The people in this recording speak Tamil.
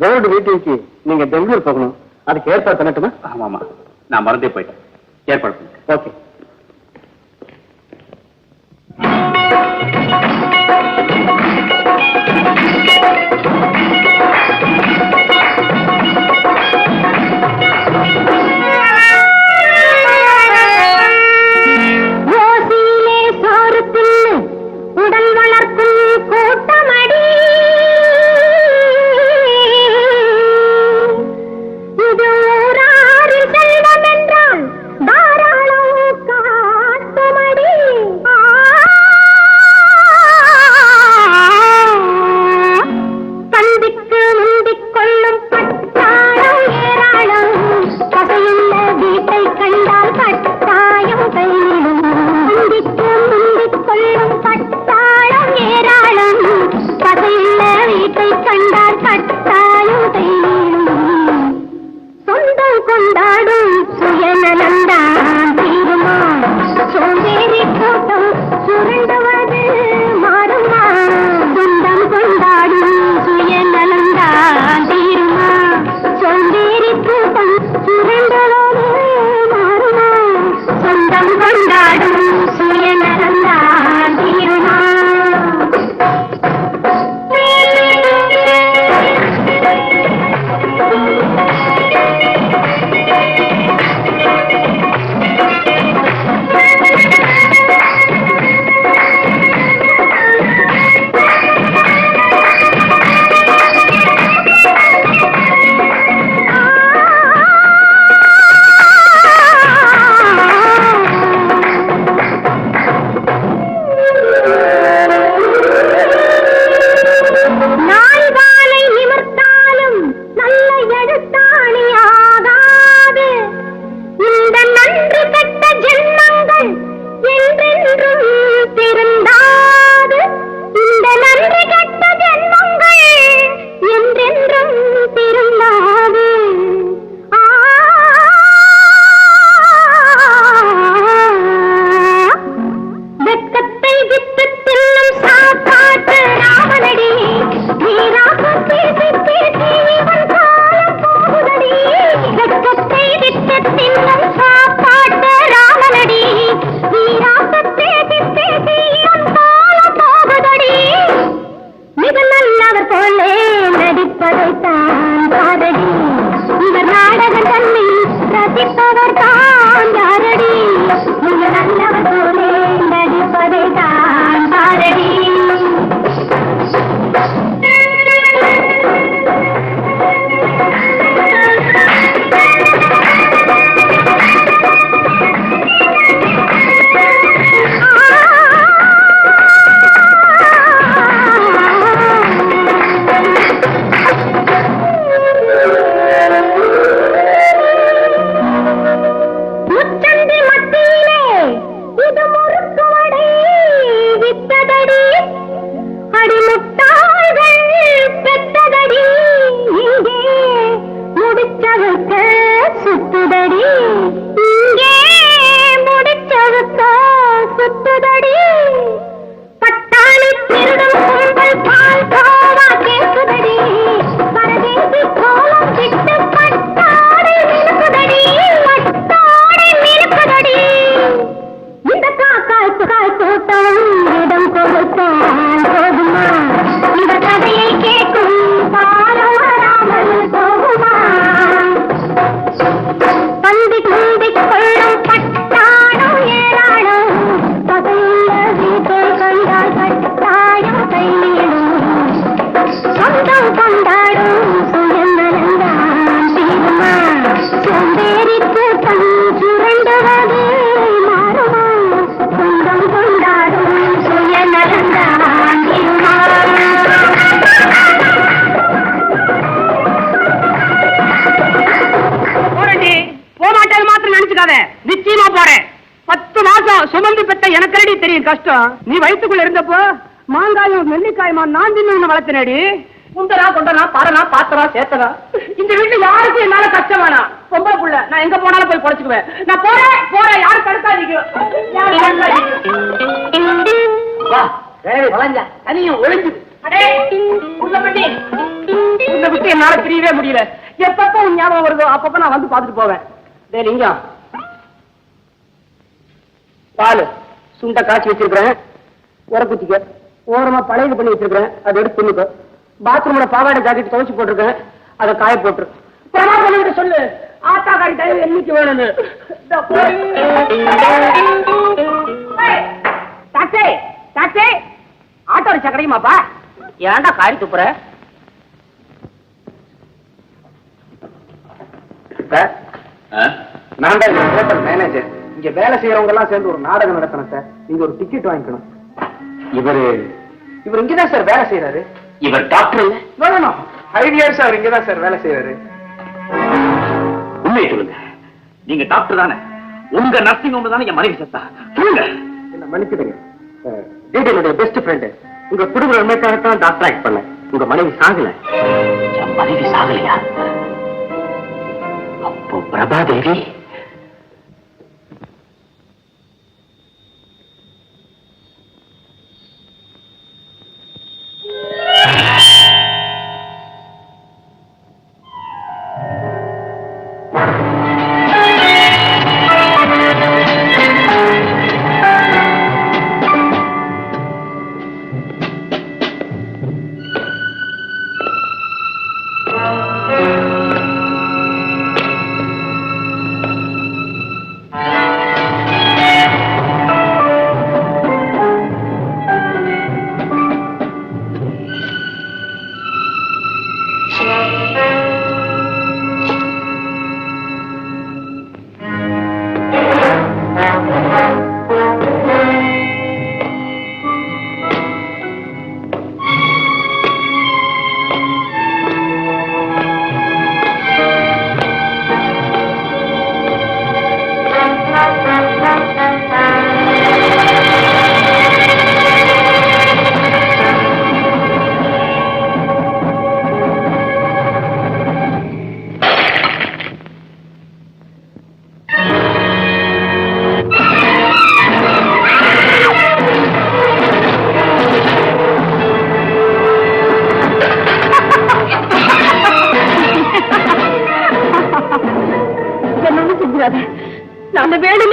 போர்டு மீட்டிங்க்கு நீங்க பெங்களூர் போகணும். அதுக்கு ஏற்பாடு பண்ணட்டுமா? ஆமாமா நான் மறந்தே போயிட்டேன். ஏற்பாடு பண்ணுங்க ஓகே. முறுக்க சுத்துதடி. இங்கே முடிச்சவுக்கா சுத்துதடி. பேசாத. நிச்சயமா போறேன். பத்து மாசம் சுமந்து பெற்ற எனக்கடி தெரியும் கஷ்டம்? நீ வயிற்றுக்குள்ள இருந்தப்போ மாங்காயம் நெல்லிக்காயமா நான் தின்னு வளர்த்தினடி. முந்தரா கொண்டனா பரனா பாத்தரா சேத்தனா. இந்த வீட்டுல யாருக்கும் என்னால கஷ்டம் வேணாம். பொம்பளை புள்ள நான் எங்க போனாலும் போய் குறைச்சுக்குவேன் நான் போறேன் போறேன். யாரும் தடுக்காதீங்க தனியும் ஒழிஞ்சு என்னால தெரியவே முடியல. எப்பப்ப உன் ஞாபகம் வருதோ அப்பப்ப நான் வந்து பாத்துட்டு போவேன். டே லிங்கம். பால். சுண்ட காய்ச்சி வச்சிருக்கிறேன். உர குத்திக்க ஓரமா பழையது பண்ணி வச்சிருக்கிறேன். அதை எடுத்து தின்னுக்க. பாத்ரூம்ல பாவாடை ஜாக்கெட் துவைச்சு போட்டிருக்கேன். அதை காய போட்டுரு. பிரமாதம் பண்ணிட்டு சொல்லு. ஆத்தா காரி தயவு என்னைக்கு வேணும்னு. டாக்ஸி டாக்ஸி ஆட்டோ ரிக்ஷா கிடைக்குமாப்பா ஏன்டா காரி துப்புற? நான் தான் ஹோட்டல் மேனேஜர் இங்க வேலை செய்யறவங்க எல்லாம் சேர்ந்து ஒரு நாடகம் நடத்தணும் சார். நீங்க ஒரு டிக்கெட் வாங்கிக்கணும். இவரு இவர் இங்கதான் சார் வேலை செய்யறாரு இவர் டாக்டர் இல்ல? ஃபைவ் இயர்ஸ் அவர் இங்கதான் சார் வேலை செய்யறாரு உண்மையை சொல்லுங்க. நீங்க டாக்டர் தானே. உங்க நர்சிங் ஹோம் தானே என் மனைவி செத்தா. சொல்லுங்க. என்ன மன்னிச்சுடுங்க. என்னுடைய பெஸ்ட் ஃப்ரெண்டு உங்க குடும்ப நன்மைக்காகத்தான் டாக்டர் ஆக்ட் பண்ணேன். உங்க மனைவி சாகல. என் மனைவி சாகலையா? அப்போ பிரபாதேவி என்ன